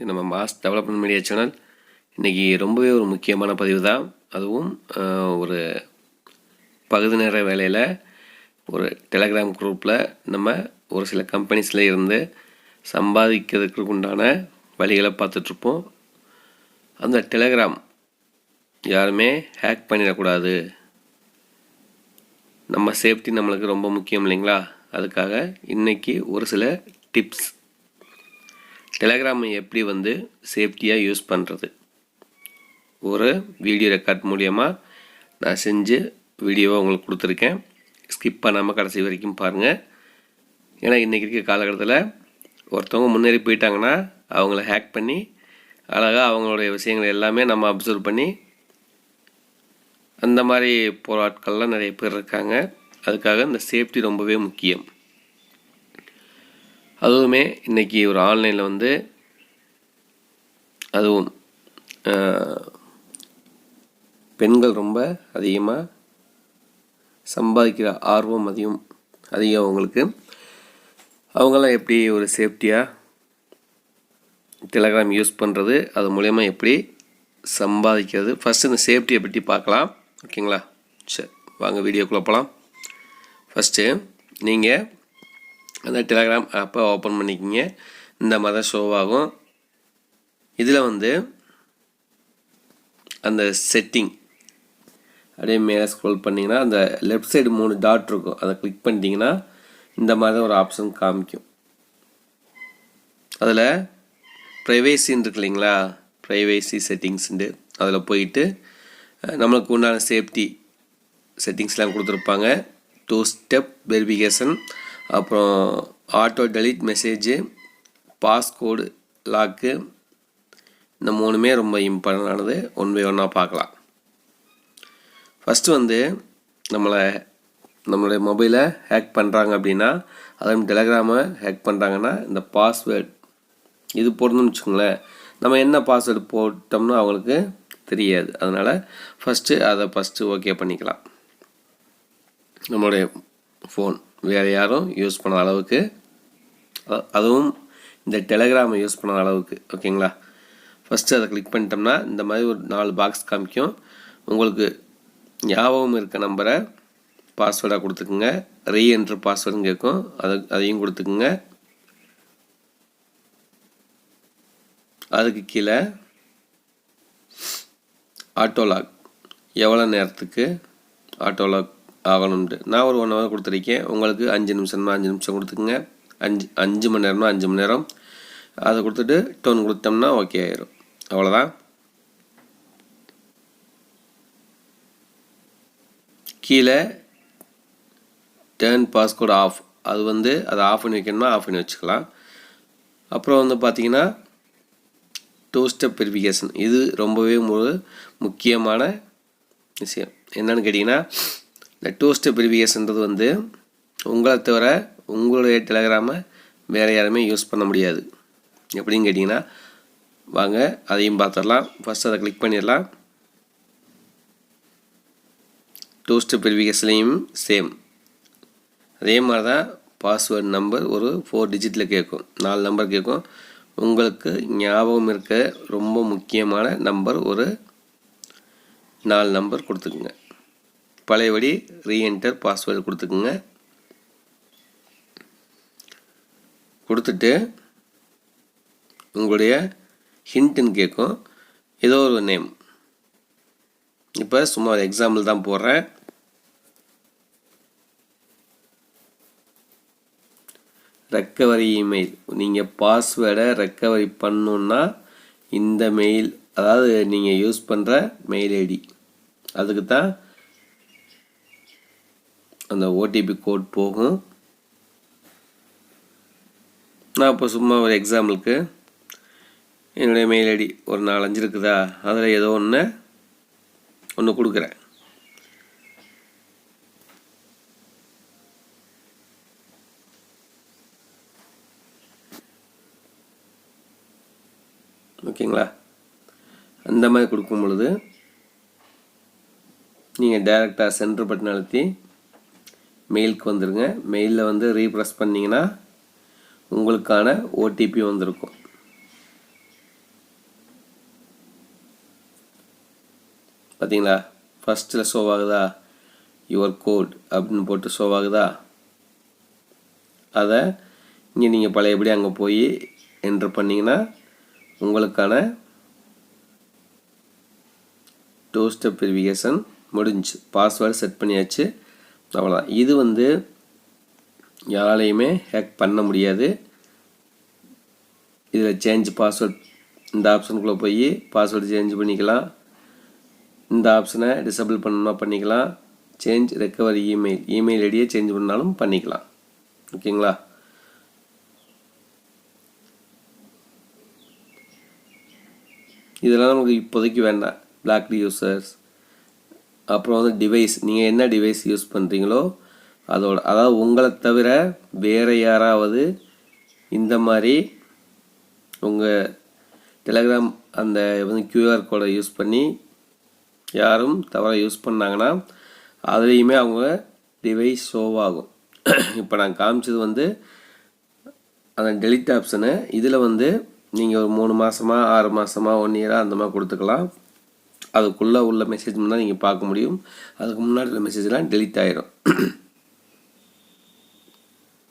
இது நம்ம mass development media channel இன்றைக்கி ரொம்பவே ஒரு முக்கியமான பதிவு தான் அதுவும் ஒரு பகுதி நேர வேலையில் ஒரு டெலகிராம் குரூப்பில் நம்ம ஒரு சில கம்பெனிஸில் இருந்து சம்பாதிக்கிறதுக்கு உண்டான வழிகளை பார்த்துட்ருப்போம் அந்த டெலகிராம் யாருமே ஹேக் பண்ணிடக்கூடாது. நம்ம சேஃப்டி நம்மளுக்கு ரொம்ப முக்கியம் இல்லைங்களா? அதுக்காக இன்றைக்கி ஒரு சில டிப்ஸ் டெலகிராமை எப்படி வந்து சேஃப்டியாக யூஸ் பண்ணுறது ஒரு வீடியோ ரெக்கார்ட் மூலியமாக நான் செஞ்சு வீடியோவை உங்களுக்கு கொடுத்துருக்கேன். ஸ்கிப் பண்ணாமல் கடைசி வரைக்கும் பாருங்கள் ஏன்னா இன்றைக்கி இருக்க காலகட்டத்தில் ஒருத்தவங்க முன்னேறி போயிட்டாங்கன்னா அவங்கள ஹேக் பண்ணி அழகாக அவங்களுடைய விஷயங்கள் எல்லாமே நம்ம அப்சர்வ் பண்ணி அந்த மாதிரி போராட்கள்லாம் நிறைய பேர் இருக்காங்க. அதுக்காக இந்த சேஃப்டி ரொம்பவே முக்கியம். அதுவுமே இன்றைக்கி ஒரு ஆன்லைனில் வந்து அதுவும் பெண்கள் ரொம்ப அதிகமாக சம்பாதிக்கிற ஆர்வம் அதிகம் அதிகம் அவங்களுக்கு. அவங்களாம் எப்படி ஒரு சேஃப்டியாக டெலகிராம் யூஸ் பண்ணுறது அது மூலயமா எப்படி சம்பாதிக்கிறது? ஃபஸ்ட்டு இந்த சேஃப்டியை பற்றி பார்க்கலாம். ஓகேங்களா சரி வாங்க வீடியோக்குள்ளே போகலாம் ஃபஸ்ட்டு நீங்கள் அந்த டெலகிராம் ஆப்பை ஓப்பன் பண்ணிக்கிங்க. இந்த மாதிரி தான் ஷோ ஆகும். இதில் வந்து அந்த செட்டிங் அப்படியே மேலே ஸ்க்ரோல் பண்ணிங்கன்னா அந்த லெஃப்ட் சைடு மூணு டாட் இருக்கும். அதை கிளிக் பண்ணிட்டீங்கன்னா இந்த மாதிரி தான் ஒரு ஆப்ஷன் காமிக்கும். அதில் ப்ரைவேசின்னு இருக்கு இல்லைங்களா? ப்ரைவேசி செட்டிங்ஸ்ண்டு அதில் போயிட்டு நம்மளுக்கு உண்டான சேஃப்டி செட்டிங்ஸ்லாம் கொடுத்துருப்பாங்க. டூ ஸ்டெப் வெரிஃபிகேஷன் அப்புறம் auto delete message passcode lock இந்த மூணுமே ரொம்ப இம்பார்ட்டண்டானது. ஒன் பை ஒன்னாக பார்க்கலாம். ஃபஸ்ட்டு வந்து நம்மளை நம்மளுடைய மொபைலை ஹேக் பண்ணுறாங்க அப்படின்னா அதுவும் டெலகிராமை ஹேக் பண்ணுறாங்கன்னா இந்த பாஸ்வேர்டு இது போடணும்னு வச்சுக்கோங்களேன். நம்ம என்ன பாஸ்வேர்டு போட்டோம்னு அவங்களுக்கு தெரியாது. அதனால் ஃபஸ்ட்டு அதை ஃபஸ்ட்டு ஓகே பண்ணிக்கலாம். நம்மளுடைய ஃபோன் வேறு யாரும் யூஸ் பண்ண அளவுக்கு அதுவும் இந்த டெலகிராமை யூஸ் பண்ண அளவுக்கு ஓகேங்களா ஃபஸ்ட்டு அதை கிளிக் பண்ணிட்டோம்னா இந்த மாதிரி ஒரு நாலு பாக்ஸ் காமிக்கும். உங்களுக்கு ஞாபகம் இருக்க நம்பரை பாஸ்வேர்டாக கொடுத்துக்குங்க. ரீஎன்ட்ரு பாஸ்வேர்டுன்னு கேட்கும். அதை அதையும் கொடுத்துக்குங்க. அதுக்கு கீழே ஆட்டோ லாக் எவ்வளோ நேரத்துக்கு ஆட்டோ லாக் ஆகணும்ட்டு. நான் ஒரு ஒன் ஹவர் கொடுத்துருக்கேன். உங்களுக்கு அஞ்சு நிமிஷம்னா அஞ்சு நிமிஷம் கொடுத்துக்குங்க. அஞ்சு அஞ்சு மணி நேரம்னா அஞ்சு மணி நேரம். அதை கொடுத்துட்டு டோன் கொடுத்தோம்னா ஓகே ஆயிரும். அவ்வளோதான். கீழே டேர்ன் பாஸ்கோட் ஆஃப் அது வந்து அதை ஆஃப் பண்ணி வைக்கணுமா ஆஃப் பண்ணி வச்சுக்கலாம். அப்புறம் வந்து பார்த்தீங்கன்னா டூ ஸ்டெப் வெரிஃபிகேஷன் இது ரொம்பவே ஒரு முக்கியமான விஷயம். என்னன்னு கேட்டிங்கன்னா இந்த டூ ஸ்டெப் வந்து உங்களை தவிர உங்களுடைய டெலகிராமை வேறு யாருமே யூஸ் பண்ண முடியாது. எப்படின்னு கேட்டிங்கன்னா வாங்க அதையும் பார்த்துடலாம். ஃபஸ்ட் அதை கிளிக் பண்ணிடலாம். டூ ஸ்டெப் வெரிஃபிகேஷன்லேயும் சேம் அதே மாதிரி தான் பாஸ்வேர்டு நம்பர் ஒரு ஃபோர் டிஜிட்டில் கேட்கும். நாலு நம்பர் கேட்கும். உங்களுக்கு ஞாபகம் இருக்க ரொம்ப முக்கியமான நம்பர் ஒரு நாலு நம்பர் கொடுத்துக்குங்க. பழையபடி ரீஎன்டர் பாஸ்வேர்டு கொடுத்துக்குங்க. கொடுத்துட்டு உங்களுடைய ஹிண்ட்டுன்னு கேட்கும் ஏதோ ஒரு நேம் இப்போ சும்மா ஒரு எக்ஸாம்பிள் தான் போடுறேன். ரெக்கவரி இமெயில் நீங்கள் பாஸ்வேர்டை ரெக்கவரி பண்ணணுன்னா இந்த மெயில் அதாவது நீங்கள் யூஸ் பண்ணுற மெயில் ஐடி அதுக்கு தான் அந்த ஓடிபி கோட் போகும். நான் இப்போ சும்மா ஒரு எக்ஸாம்பிளுக்கு என்னுடைய மெயில் ஐடி ஒரு நாலஞ்சு இருக்குதா? அதில் ஏதோ ஒன்று ஒன்று கொடுக்குறேன். ஓகேங்களா? அந்த மாதிரி கொடுக்கும் பொழுது நீங்கள் டைரெக்டாக சென்டர் பட்டன் அழுத்தி மெயிலுக்கு வந்துடுங்க மெயிலில் வந்து ரீப்ரெஸ் பண்ணிங்கன்னா உங்களுக்கான ஓடிபி வந்திருக்கும். பார்த்தீங்களா ஃபஸ்ட்டில் ஷோ ஆகுதா? யுவர் கோட் அப்படின்னு போட்டு ஷோ ஆகுதா? அதை இங்கே நீங்கள் பழையபடி அங்கே போய் என்ட்ரு பண்ணிங்கன்னா உங்களுக்கான டூ ஸ்டெப் வெரிஃபிகேஷன் முடிஞ்சு பாஸ்வேர்டு செட் பண்ணியாச்சு. அவ்வளோதான் இது வந்து யாராலையுமே ஹேக் பண்ண முடியாது. இதில் சேஞ்ச் பாஸ்வேர்ட் இந்த ஆப்ஷனுக்குள்ளே போய் பாஸ்வேர்டு சேஞ்ச் பண்ணிக்கலாம். இந்த ஆப்ஷனை டிசபிள் பண்ணணும்னா பண்ணிக்கலாம். சேஞ்ச் ரெக்கவரி இமெயில் இமெயில் ஐடியை சேஞ்ச் பண்ணாலும் பண்ணிக்கலாம். ஓகேங்களா? இதெல்லாம் நமக்கு இப்போதைக்கு வேண்டாம். பிளாக் யூசர்ஸ் அப்புறம் வந்து டிவைஸ் நீங்கள் என்ன டிவைஸ் யூஸ் பண்ணுறீங்களோ அதோட அதாவது உங்களை தவிர வேறு யாராவது இந்த மாதிரி உங்கள் டெலகிராம் அந்த வந்து கியூஆர் கோடை யூஸ் பண்ணி யாரும் தவறாக யூஸ் பண்ணாங்கன்னா அதுலேயுமே அவங்க டிவைஸ் ஷோவாகும் ஆகும். இப்போ நான் காமிச்சது வந்து அந்த டெலிட் ஆப்ஷனு இதில் வந்து நீங்கள் ஒரு மூணு மாதமா ஆறு மாதமா ஒன் இயராக அந்த மாதிரி கொடுத்துக்கலாம். அதுக்குள்ளே உள்ள மெசேஜ் தான் நீங்கள் பார்க்க முடியும். அதுக்கு முன்னாடி உள்ள மெசேஜ்லாம் டெலிட் ஆகிடும்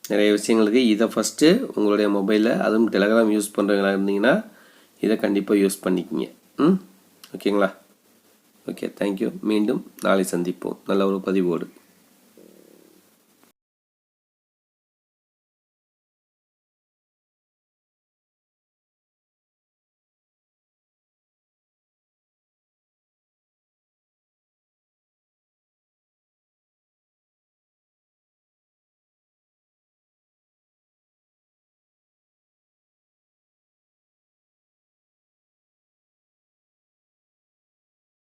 நிறைய விஷயங்களுக்கு இதை ஃபஸ்ட்டு உங்களுடைய மொபைலில் அதுவும் டெலகிராம் யூஸ் பண்ணுறவங்களா இருந்தீங்கன்னா இதை கண்டிப்பாக யூஸ் பண்ணிக்கிங்க. ம்? ஓகேங்களா ஓகே தேங்க்யூ மீண்டும் நாளை சந்திப்போம். நல்ல ஒரு பதிவோடு.